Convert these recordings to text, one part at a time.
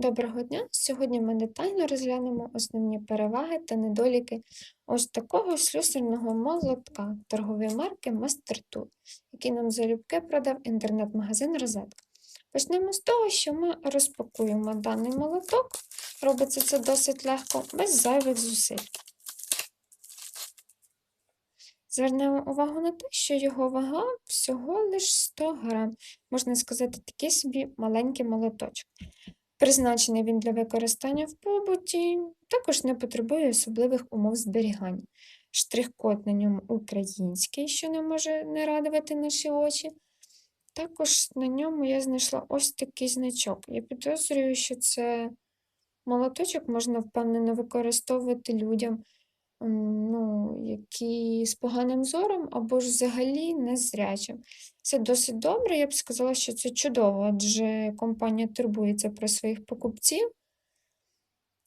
Доброго дня! Сьогодні ми детально розглянемо основні переваги та недоліки ось такого слюсарного молотка торгової марки Master Tool, який нам залюбки продав інтернет-магазин Розетка. Почнемо з того, що ми розпакуємо даний молоток. Робиться це досить легко, без зайвих зусиль. Звернемо увагу на те, що його вага всього лише 100 грам, можна сказати, такий собі маленький молоточок. Призначений він для використання в побуті, також не потребує особливих умов зберігання. Штрих-код на ньому український, що не може не радувати наші очі. Також на ньому я знайшла ось такий значок. Я підозрюю, що це молоточок можна впевнено використовувати людям, ну, які з поганим зором або ж взагалі незрячим. Це досить добре, я б сказала, що це чудово, адже компанія турбується про своїх покупців.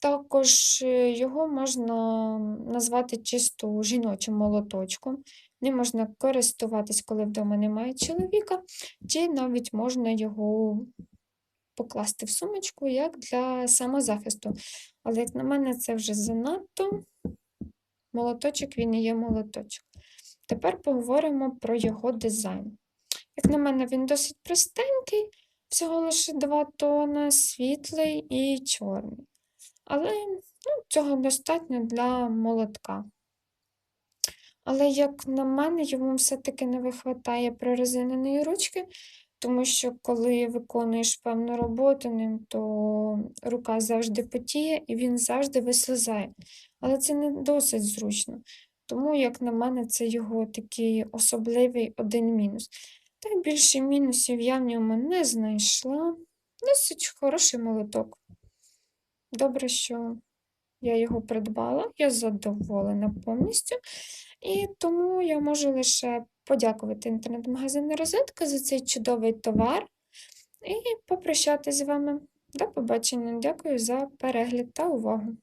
Також е, його можна назвати чисто жіночим молоточком. Ним можна користуватись, коли вдома немає чоловіка, чи навіть можна його покласти в сумочку як для самозахисту. Але, як на мене, це вже занадто. Молоточок він і є молоточок. Тепер поговоримо про його дизайн. Як на мене, він досить простенький, всього лише два тона, світлий і чорний. Але ну, цього достатньо для молотка. Але, як на мене, йому все-таки не вистачає прорезиненої ручки, тому що, коли виконуєш певну роботу ним, то рука завжди потіє і він завжди вислизає. Але це не досить зручно. Тому, як на мене, це його такий особливий один мінус. Та більше мінусів я в ньому не знайшла. Досить хороший молоток. Добре, що я його придбала, я задоволена повністю. І тому я можу лише подякувати інтернет-магазину Розетка за цей чудовий товар і попрощатися з вами. До побачення. Дякую за перегляд та увагу.